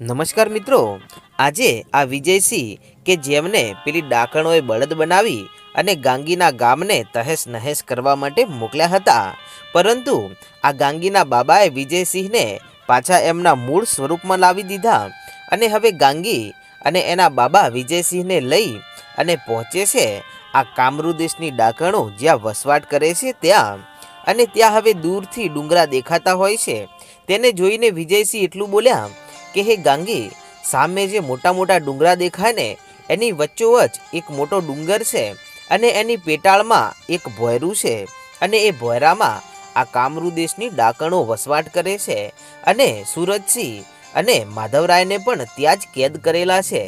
નમસ્કાર મિત્રો. આજે આ વિજયસિંહ કે જેમને પેલી ડાકણોએ બળદ બનાવી અને ગાંગીના ગામને તહેસ નહેસ કરવા માટે મોકલ્યા હતા. પરંતુ આ ગાંગીના બાબાએ વિજયસિંહને પાછા એમના મૂળ સ્વરૂપમાં લાવી દીધા અને હવે ગાંગી અને એના બાબા વિજયસિંહને લઈ અને પહોંચે છે આ કામરૂ દેશની ડાકણો જ્યાં વસવાટ કરે છે ત્યાં. અને ત્યાં હવે દૂરથી ડુંગરા દેખાતા હોય છે. તેને જોઈને વિજયસિંહ એટલું બોલ્યા કે હે ગાંગી, સામે જે મોટા મોટા ડુંગરા દેખાય ને, એની વચ્ચોવચ એક મોટો ડુંગર છે અને એની પેટાળમાં એક ભોયરું છે અને એ ભોયરામાં આ કામરૂ દેશની ડાકણો વસવાટ કરે છે અને સુરજસિંહ અને માધવરાયને પણ ત્યાં જ કેદ કરેલા છે.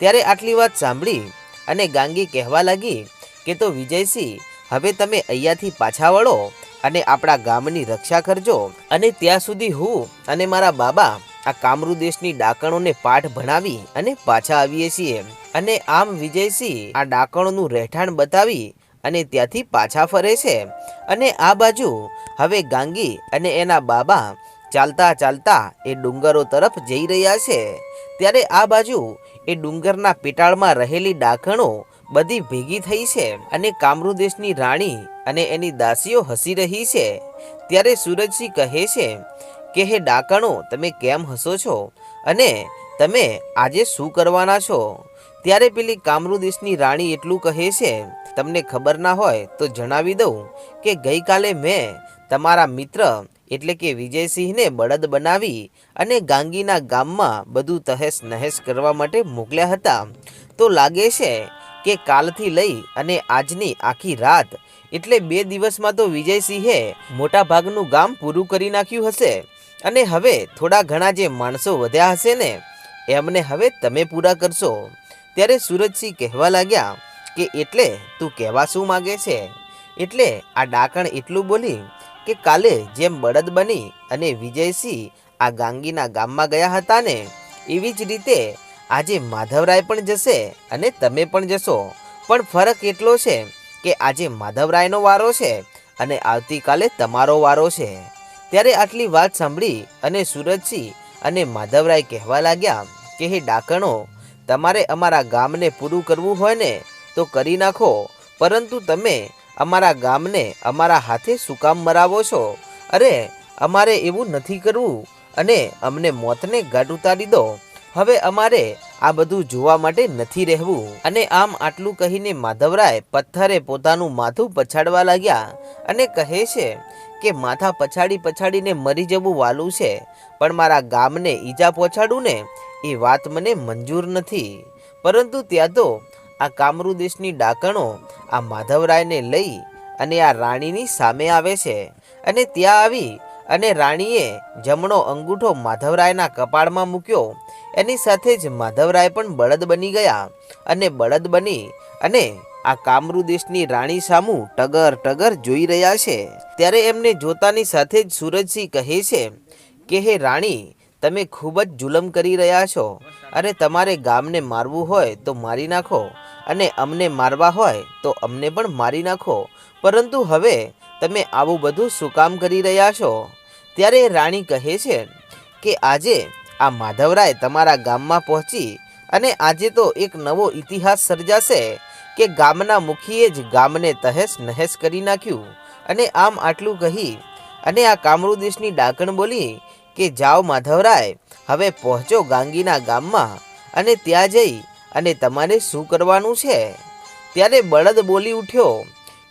ત્યારે આટલી વાત સાંભળી અને ગાંગી કહેવા લાગી કે તો વિજયસિંહ, હવે તમે અહીંયાથી પાછા વળો અને આપણા ગામની રક્ષા કરજો અને ત્યાં સુધી હું અને મારા બાબા આ કામરૂ દેશની ડાકણોને પાઠ ભણાવી અને પાછા આવીએ છીએ. અને આમ વિજયસિંહ આ ડાકણોનું રહેઠાણ બતાવી અને ત્યાંથી પાછા ફરે છે. અને આ બાજુ હવે ગાંગી અને એના બાબા ચાલતા ચાલતા એ ડુંગરો તરફ જઈ રહ્યા છે. ત્યારે આ બાજુ એ ડુંગરના પેટાળમાં રહેલી ડાકણો બધી ભેગી થઈ છે અને કામરૂ દેશની રાણી અને એની દાસીઓ હસી રહી છે. ત્યારે સુરજસિંહ કહે છે કે હે ડાકણો, તમે કેમ હસો છો? અને તમે આજે શું કરવાના છો? ત્યારે પેલી કામરૂ દેશની રાણી એટલું કહે છે, તમને ખબર ના હોય તો જણાવી દઉં કે ગઈકાલે મેં તમારા મિત્ર એટલે કે વિજયસિંહને બળદ બનાવી અને ગાંગીના ગામમાં બધું તહેસ નહેસ કરવા માટે મોકલ્યા હતા. તો લાગે છે કે કાલથી લઈ અને આજની આખી રાત એટલે બે દિવસમાં તો વિજયસિંહે મોટાભાગનું ગામ પૂરું કરી નાખ્યું હશે. અને હવે થોડા ઘણા જે માણસો વધ્યા હશે ને, એમને હવે તમે પૂરા કરશો. ત્યારે સુરજસિંહ કહેવા લાગ્યા કે એટલે તું કહેવા શું માગે છે? એટલે આ ડાકણ એટલું બોલી કે કાલે જેમ બળદ બની અને વિજયસિંહ આ ગાંગીના ગામમાં ગયા હતા ને, એવી જ રીતે આજે માધવરાય પણ જશે અને તમે પણ જશો. પણ ફરક એટલો છે કે આજે માધવરાયનો વારો છે અને આવતીકાલે તમારો વારો છે. ત્યારે આટલી વાત સાંભળી અને સુરજસિંહ અને માધવરાય કહેવા લાગ્યા કે, હે ડાકણો, તમારે અમારા ગામને પૂરું કરવું હોય ને તો કરી નાખો, પરંતુ તમે અમારા ગામને અમારા હાથે શું કામ મરાવો છો? અરે, અમારે એવું નથી કરવું અને અમને મોતને ગાઢ ઉતારી દો. હવે અમારે આ બધું જોવા માટે નથી રહેવું. અને આમ આટલું કહીને માધવરાય પથ્થરે પોતાનું માથું પછાડવા લાગ્યા અને કહે છે કે માથા પછાડી પછાડીને મરી જવું વાલું છે, પણ મારા ગામને ઈજા પહોંચાડું ને, એ વાત મને મંજૂર નથી. પરંતુ ત્યાં તો આ કામરૂ દેશની ડાકણો આ માધવરાયને લઈ અને આ રાણીની સામે આવે છે. અને ત્યાં આવી અને રાણીએ જમણો અંગૂઠો માધવરાયના કપાળમાં મૂક્યો. એની સાથે જ માધવરાય પણ બળદ બની ગયા અને બળદ બની અને આ કામરૂ દેશની રાણી સામું ટગર ટગર જોઈ રહ્યા છે. ત્યારે એમને જોતાની સાથે જ સુરજસિંહ કહે છે કે, હે રાણી, તમે ખૂબ જ જુલમ કરી રહ્યા છો. અને તમારે ગામને મારવું હોય તો મારી નાખો. અને અમને મારવા હોય તો અમને પણ મારી નાખો. પરંતુ હવે તમે આવું બધું શું કામ કરી રહ્યા છો? ત્યારે રાણી કહે છે કે, આજે આ માધવરાય તમારા ગામમાં પહોંચી અને આજે તો એક નવો ઇતિહાસ સર્જાશે. કે ગામના મુખીએ જ ગામને તહેસ નહેસ કરી નાખ્યું. અને આમ આટલું કહી અને આ કામરૂદેશની ડાકણ બોલી કે, જાઓ માધવરાય, હવે પહોંચો ગાંગીના ગામમાં અને ત્યાં જઈ અને તમારે શું કરવાનું છે? ત્યારે બળદ બોલી ઉઠ્યો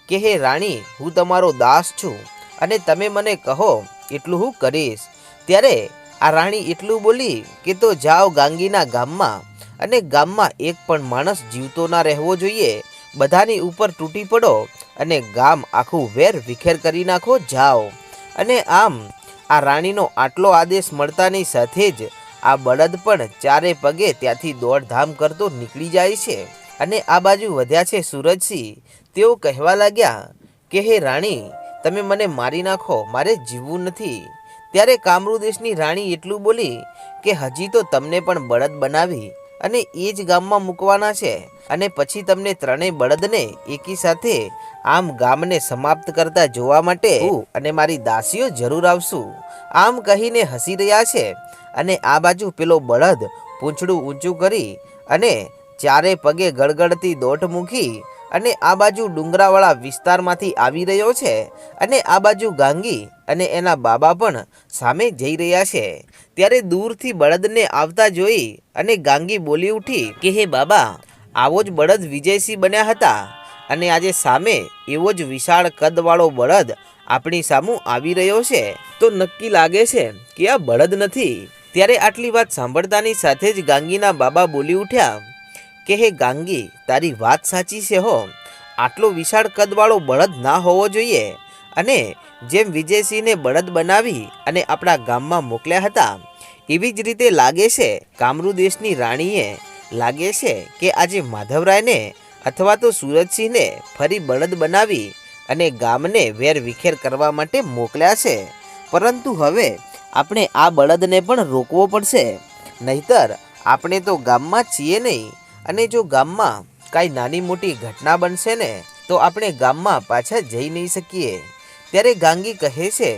કે, હે રાણી, હું તમારો દાસ છું અને તમે મને કહો, એટલું હું કરીશ. ત્યારે આ રાણી એટલું બોલી કે તો જાઓ ગાંગીના ગામમાં અને ગામમાં એક પણ માણસ જીવતો ના રહેવો જોઈએ. બધાની ઉપર તૂટી પડો અને ગામ આખું વેર વિખેર કરી નાખો, જાઓ. અને આમ આ રાણીનો આટલો આદેશ મળતાની સાથે જ આ બળદ પણ ચારે પગે ત્યાંથી દોડધામ કરતો નીકળી જાય છે. અને આ બાજુ વધ્યા છે સુરજસિંહ. તેઓ કહેવા લાગ્યા કે, હે રાણી, તમે મને મારી નાખો, મારે જીવવું નથી. ત્યારે કામરૂ દેશની રાણી એટલું બોલી કે હજી તો તમને પણ બળદ બનાવી અને એ જ ગામમાં મૂકવાના છે અને પછી તમને ત્રણેય બળદને એકી સાથે આમ ગામને સમાપ્ત કરતા જોવા માટે હું અને મારી દાસીઓ જરૂર આવશું. આમ કહીને હસી રહ્યા છે અને આ બાજુ પેલો બળદ પૂંછડું ઊંચું કરી અને ચારે પગે ગળગળતી દોટ મૂકી અને આ બાજુ ડુંગરાવાળા વિસ્તારમાંથી આવી રહ્યો છે અને આ બાજુ ગાંગી અને એના બાબા પણ સામે જઈ રહ્યા છે. ત્યારે દૂરથી બળદને આવતા જોઈ અને ગાંગી બોલી ઉઠી કે, હે બાબા, આવો જ બળદ વિજયસિંહ બન્યા હતા અને આજે સામે એવો જ વિશાળ કદવાળો બળદ આપણી સામું આવી રહ્યો છે. તો નક્કી લાગે છે કે આ બળદ નથી. ત્યારે આટલી વાત સાંભળતાની સાથે જ ગાંગીના બાબા બોલી ઉઠ્યા કે હે ગાંગી, તારી વાત સાચી છે હો. આટલો વિશાળ કદવાળો બળદ ના હોવો જોઈએ. અને જેમ વિજયસિંહને બળદ બનાવી અને આપણા ગામમાં મોકલ્યા હતા, એવી જ રીતે લાગે છે કામરૂ દેશની રાણીએ, લાગે છે કે આજે માધવરાયને અથવા તો સુરજસિંહને ફરી બળદ બનાવી અને ગામને વેર વિખેર કરવા માટે મોકલ્યા છે. પરંતુ હવે આપણે આ બળદને પણ રોકવો પડશે. નહીતર આપણે તો ગામમાં છીએ નહીં. અને જો ગામમાં કાંઈ નાની મોટી ઘટના બનશે ને, તો આપણે ગામમાં પાછા જઈ નહીં શકીએ. ત્યારે ગાંગી કહે છે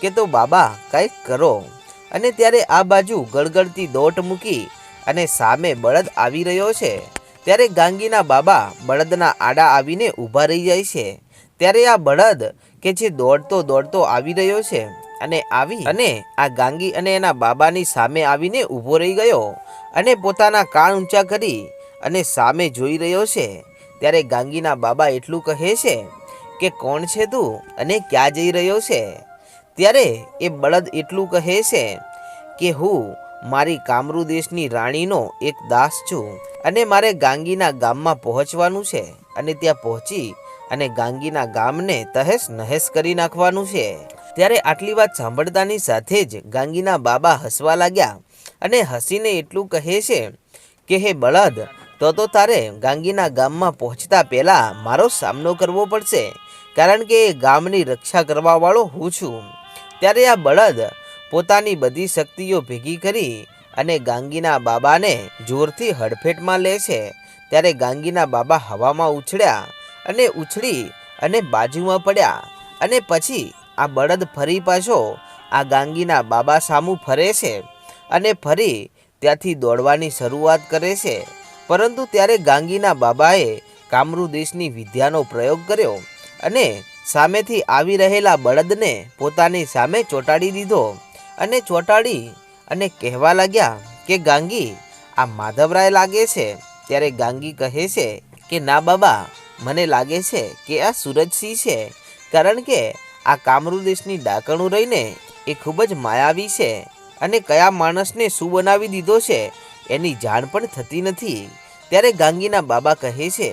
કે તો બાબા, કાંઈક કરો. અને ત્યારે આ બાજુ ગળગળતી દોટ મૂકી અને સામે બળદ આવી રહ્યો છે. ત્યારે ગાંગીના બાબા બળદના આડા આવીને ઊભા રહી જાય છે. ત્યારે આ બળદ કે જે દોડતો દોડતો આવી રહ્યો છે અને આવી અને આ ગાંગી અને એના બાબાની સામે આવીને ઊભો રહી ગયો અને પોતાના કાન ઊંચા કરી અને સામે જોઈ રહ્યો છે, ત્યારે ગાંગીના બાબા એટલું કહે છે કે, કોણ છે તું અને ક્યાં જઈ રહ્યો છે? ત્યારે એ બળદ એટલું કહે છે કે, હું મારી કામરૂ દેશની રાણીનો એક દાસ છું અને મારે ગાંગીના ગામમાં પહોંચવાનું છે અને ત્યાં પહોંચી અને ગાંગીના ગામને તહેસ નહેસ કરી નાખવાનું છે. ત્યારે આટલી વાત સાંભળતાની સાથે જ ગાંગીના બાબા હસવા લાગ્યા અને હસીને એટલું કહે છે કે, હે બળદ તો તો તારે ગાંગીના ગામમાં પહોંચતા પહેલાં મારો સામનો કરવો પડશે, કારણ કે એ ગામની રક્ષા કરવાવાળો હું છું. ત્યારે આ બળદ પોતાની બધી શક્તિઓ ભેગી કરી અને ગાંગીના બાબાને જોરથી હડફેટમાં લે છે. ત્યારે ગાંગીના બાબા હવામાં ઉછળ્યા અને ઉછળી અને બાજુમાં પડ્યા અને પછી આ બળદ ફરી પાછો આ ગાંગીના બાબા સામું ફરે છે અને ફરી ત્યાંથી દોડવાની શરૂઆત કરે છે. પરંતુ ત્યારે ગાંગીના બાબાએ કામરૂ દેશની વિદ્યાનો પ્રયોગ કર્યો અને સામેથી આવી રહેલા બળદને પોતાની સામે ચોંટાડી દીધો. અને ચોંટાડી અને કહેવા લાગ્યા કે, ગાંગી, આ માધવરાય લાગે છે? ત્યારે ગાંગી કહે છે કે, ના બાબા, મને લાગે છે કે આ સુરજસિંહ છે, કારણ કે આ કામરૂ દેશની ડાકણું રહીને એ ખૂબ જ માયાવી છે અને કયા માણસને શું બનાવી દીધો છે એની જાણ પણ થતી નથી. ત્યારે ગાંગીના બાબા કહે છે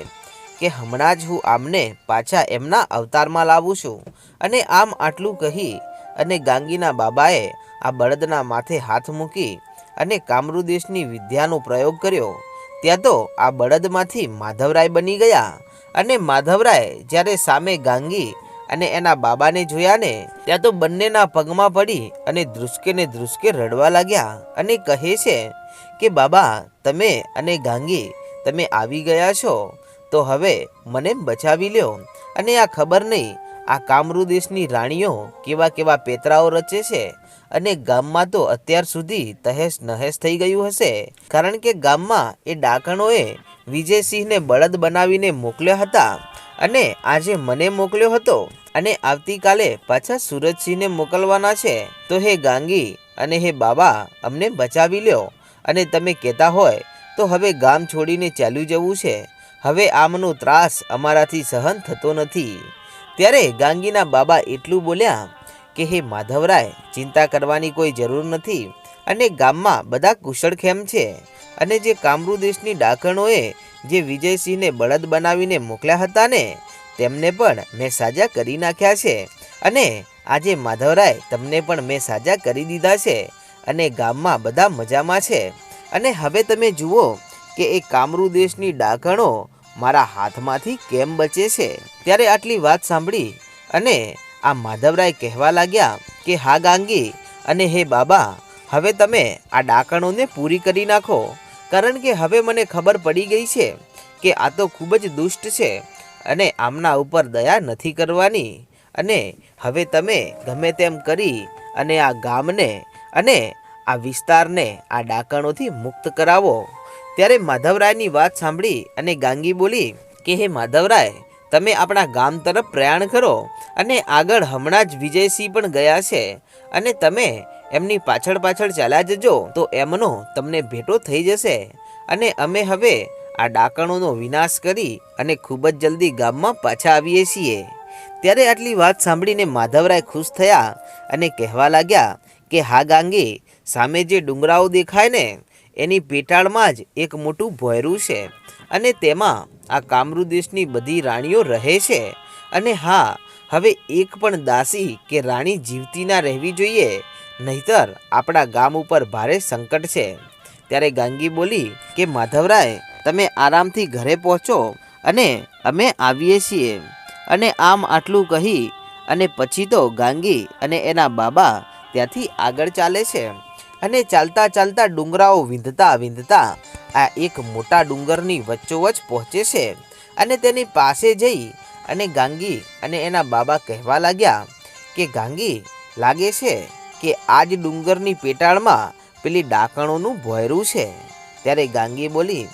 કે હમણાં જ હું આમને પાછા એમના અવતારમાં લાવું છું. અને આમ આટલું કહી અને ગાંગીના બાબાએ આ બળદના માથે હાથ મૂકી અને કામરૂ દેશની વિદ્યાનો પ્રયોગ કર્યો. ત્યાં તો આ બળદમાંથી માધવરાય બની ગયા અને માધવરાય જ્યારે સામે ગાંગી અને એના બાબાને જોયા ને, ત્યાં તો બંનેના પગમાં પડી અને ધ્રુસકે ને ધ્રુસકે રડવા લાગ્યા અને કહે છે કે બાબા, તમે અને ગાંગી તમે આવી ગયા છો? તો હવે મને બચાવી લ્યો. અને આ ખબર નહીં, આ કામરૂ દેશની રાણીઓ કેવા કેવા પેતરાઓ રચે છે? અને ગામમાં તો અત્યાર સુધી તહેશ નહેશ થઈ ગયું હશે. કારણ કે ગામમાં એ ડાકણોએ વિજયસિંહને બળદ બનાવીને મોકલ્યા હતા. અને આજે મને મોકલ્યો હતો. અને આવતીકાલે પાછા સુરજસિંહને મોકલવાના છે. તો હે ગાંગી અને હે બાબા, અમને બચાવી લ્યો. અને તમે કહેતા હોય તો હવે ગામ છોડીને ચાલ્યું જવું છે. હવે આમનો ત્રાસ અમારાથી સહન થતો નથી. ત્યારે ગાંગીના બાબા એટલું બોલ્યા કે, હે માધવરાય, ચિંતા કરવાની કોઈ જરૂર નથી. અને ગામમાં બધા કુશળખેમ છે. અને જે કામરૂ દેશની ડાકણોએ જે વિજયસિંહને બળદ બનાવીને મોકલ્યા હતા ને, તેમને પણ મેં સાજા કરી નાખ્યા છે. અને આજે માધવરાય તમને પણ મેં સાજા કરી દીધા છે. અને ગામમાં બધા મજામાં છે. અને હવે તમે જુઓ કે એ કામરૂ દેશની ડાકણો મારા હાથમાંથી કેમ બચે છે? ત્યારે આટલી વાત સાંભળી અને આ માધવરાય કહેવા લાગ્યા કે, હા ગાંગી અને હે બાબા, હવે તમે આ ડાકણોને પૂરી કરી નાખો. કારણ કે હવે મને ખબર પડી ગઈ છે કે આ તો ખૂબ જ દુષ્ટ છે અને આમના ઉપર દયા નથી કરવાની. અને હવે તમે ગમે તેમ કરી અને આ ગામને અને આ વિસ્તારને આ ડાકણોથી મુક્ત કરાવો. ત્યારે માધવરાયની વાત સાંભળી અને ગાંગી બોલી, કે હે માધવરાય, તમે આપણા ગામ તરફ પ્રયાણ કરો અને આગળ હમણાં જ વિજયસિંહ પણ ગયા છે અને તમે એમની પાછળ પાછળ ચાલ્યા જજો, તો એમનો તમને ભેટો થઈ જશે. અને અમે હવે આ ડાકણોનો વિનાશ કરી અને ખૂબ જ જલ્દી ગામમાં પાછા આવીએ છીએ. ત્યારે આટલી વાત સાંભળીને માધવરાય ખુશ થયા અને કહેવા લાગ્યા કે, હા ગાંગી સામે જે ડુંગરાઓ દેખાય ને, એની પેટાળમાં જ એક મોટું ભોયરું છે. અને તેમાં આ કામરૂ દેશની બધી રાણીઓ રહે છે. અને હા, હવે એક પણ દાસી કે રાણી જીવતી ના રહેવી જોઈએ, નહીતર આપણા ગામ ઉપર ભારે સંકટ છે. ત્યારે ગાંગી બોલી કે, માધવરાય, તમે આરામથી ઘરે પહોંચો અને અમે આવીએ છીએ. અને આમ આટલું કહી અને પછી તો ગાંગી અને એના બાબા ત્યાંથી આગળ ચાલે છે. અને ચાલતા ચાલતા ડુંગરાઓ વિંધતા વિંધતા આ એક મોટા ડુંગરની વચ્ચોવચ પહોંચે છે અને તેની પાસે જઈ અને ગાંગી અને એના બાબા કહેવા લાગ્યા કે, ગાંગી, લાગે છે કે આ જ ડુંગરની પેટાળમાં પેલી ડાકણોનું ભોયરું છે? ત્યારે ગાંગી બોલી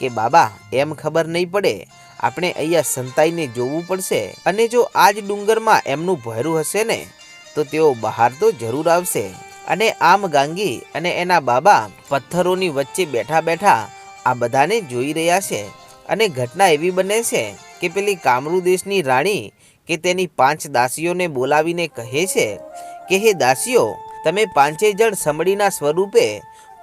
કે, બાબા, એમ ખબર નહીં પડે. આપણે અહીંયા સંતાઈને જોવું પડશે. અને જો આ જ ડુંગરમાં એમનું ભોયરું હશે ને, તો તેઓ બહાર તો જરૂર આવશે. અને આમ ગાંગી અને એના બાબા પથ્થરોની વચ્ચે બેઠા બેઠા આ બધાને જોઈ રહ્યા છે. અને ઘટના એવી બને છે કે પેલી કામરૂ દેશની રાણી કે તેની પાંચ દાસીઓને બોલાવીને કહે છે કે, હે દાસીઓ, તમે પાંચે જણ સમડીના સ્વરૂપે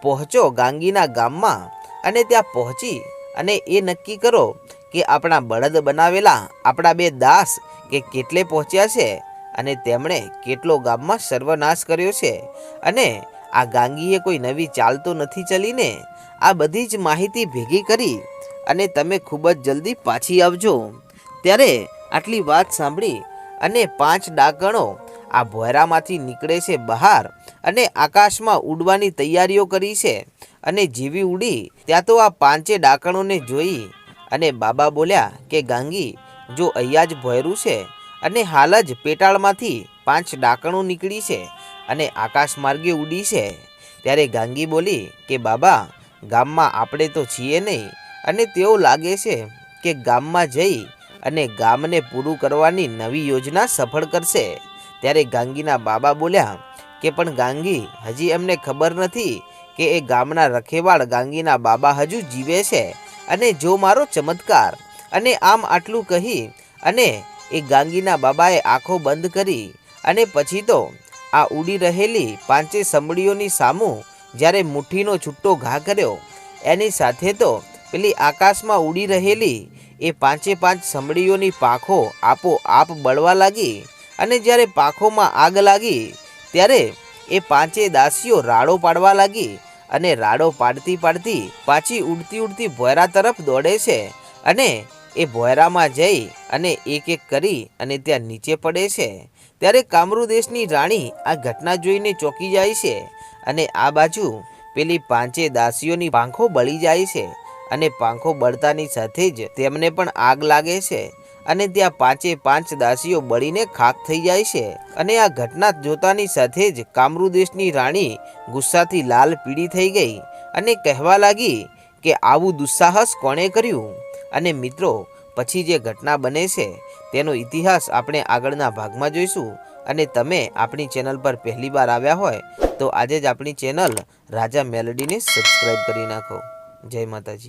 પહોંચો ગાંગીના ગામમાં અને ત્યાં પહોંચી અને એ નક્કી કરો કે આપણા બળદ બનાવેલા આપણા બે દાસ કે કેટલે પહોંચ્યા છે અને તેમણે કેટલો ગામમાં સર્વનાશ કર્યો છે અને આ ગાંગીએ કોઈ નવી ચાલ તો નથી ચલીને આ બધી જ માહિતી ભેગી કરી અને તમે ખૂબ જ જલ્દી પાછી આવજો. ત્યારે આટલી વાત સાંભળી અને પાંચ ડાકણો આ ભોયરામાંથી નીકળે છે બહાર અને આકાશમાં ઉડવાની તૈયારીઓ કરી છે અને જીવી ઉડી ત્યાં તો આ પાંચે ડાકણોને જોઈ અને બાબા બોલ્યા કે ગાંગી, જો અહીંયા જ ભોયરું છે અને હાલ જ પેટાળમાંથી પાંચ ડાકણો નીકળી છે અને આકાશ માર્ગે ઉડી છે. ત્યારે ગાંગી બોલી કે, બાબા, ગામમાં આપણે તો છીએ નહીં અને તેઓ લાગે છે કે ગામમાં જઈ અને ગામને પૂરું કરવાની નવી યોજના સફળ કરશે. ત્યારે ગાંગીના બાબા બોલ્યા કે, પણ ગાંગી, હજી એમને ખબર નથી કે એ ગામના રખેવાળ ગાંગીના બાબા હજુ જીવે છે અને જો મારો ચમત્કાર અને આમ આટલું કહી અને એ ગાંગીના બાબાએ આંખો બંધ કરી અને પછી તો આ ઉડી રહેલી પાંચે સમડીઓની સામું જ્યારે મુઠ્ઠીનો છૂટો ઘા કર્યો, એની સાથે તો પેલી આકાશમાં ઉડી રહેલી એ પાંચે પાંચ સમડીઓની પાંખો આપો આપ બળવા લાગી અને જ્યારે પાંખોમાં આગ લાગી, ત્યારે એ પાંચે દાસીઓ રાડો પાડવા લાગી અને રાડો પાડતી પાડતી પાછી ઉડતી ઉડતી ભોયરા તરફ દોડે છે અને એ ભોયરામાં જઈ અને એક એક કરી અને ત્યાં નીચે પડે છે. ત્યારે કામરૂ દેશની રાણી આ ઘટના જોઈને ચોંકી જાય છે અને આ બાજુ પેલી પાંચે દાસીઓની પાંખો બળી જાય છે અને પાંખો બળતાની સાથે જ તેમને પણ આગ લાગે છે અને ત્યાં પાંચે પાંચ દાસીઓ બળીને ખાક થઈ જાય છે અને આ ઘટના જોતાની સાથે જ કામરૂ દેશની રાણી ગુસ્સાથી લાલ પીળી થઈ ગઈ અને કહેવા લાગી કે આવું દુસ્સાહસ કોણે કર્યું? અને મિત્રો, પછી જે ઘટના બને છે, તેનો ઇતિહાસ આપણે આગળના ભાગમાં જોઈશું. અને તમે આપણી ચેનલ પર પહેલી વાર આવ્યા હોય, તો આજે જ આપણી ચેનલ રાજા મેલડીને સબસ્ક્રાઈબ કરી નાખો. જય માતાજી.